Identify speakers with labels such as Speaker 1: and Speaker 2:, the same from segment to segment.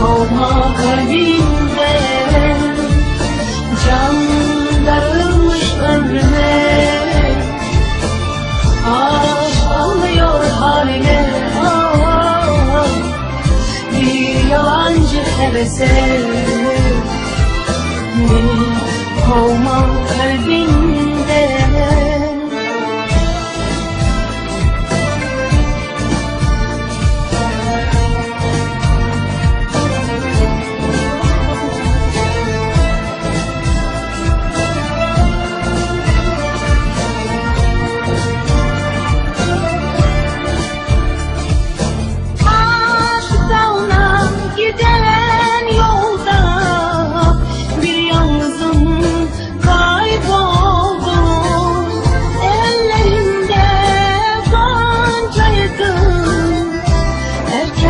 Speaker 1: Kovma kalbimde Can darılmış ömrüme. Aşk alıyor haline Bir yalancı hevese. Beni kovma kalbimde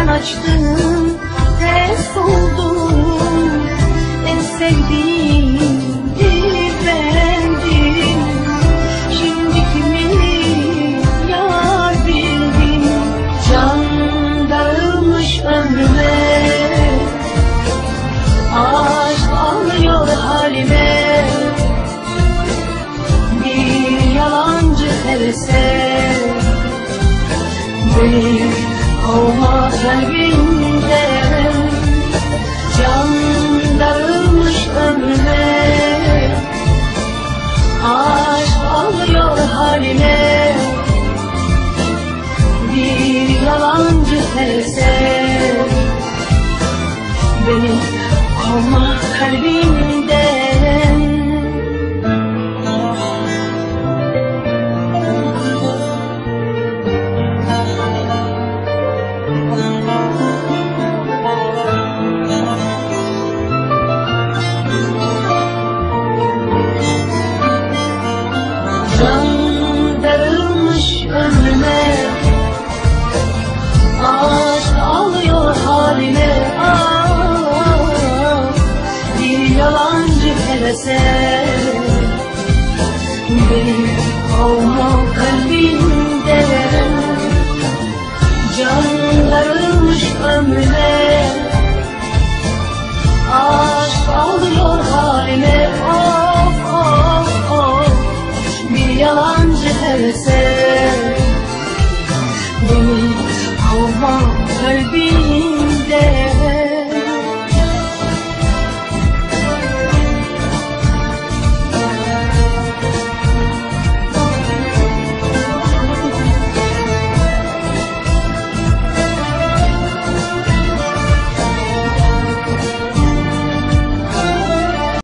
Speaker 1: erken açtım tez oldum en sevdiğim bendim Şimdi kimi yar bildim Can dağılmış ömrüme. Aşk ağlıyor halime. Bir yalancı hevese. Beni kovma kalbimden Can darılmış ömrüme Aşk alıyor haline. Bir yalancı hevese Beni kovma kalbimden yalancı hevese Beni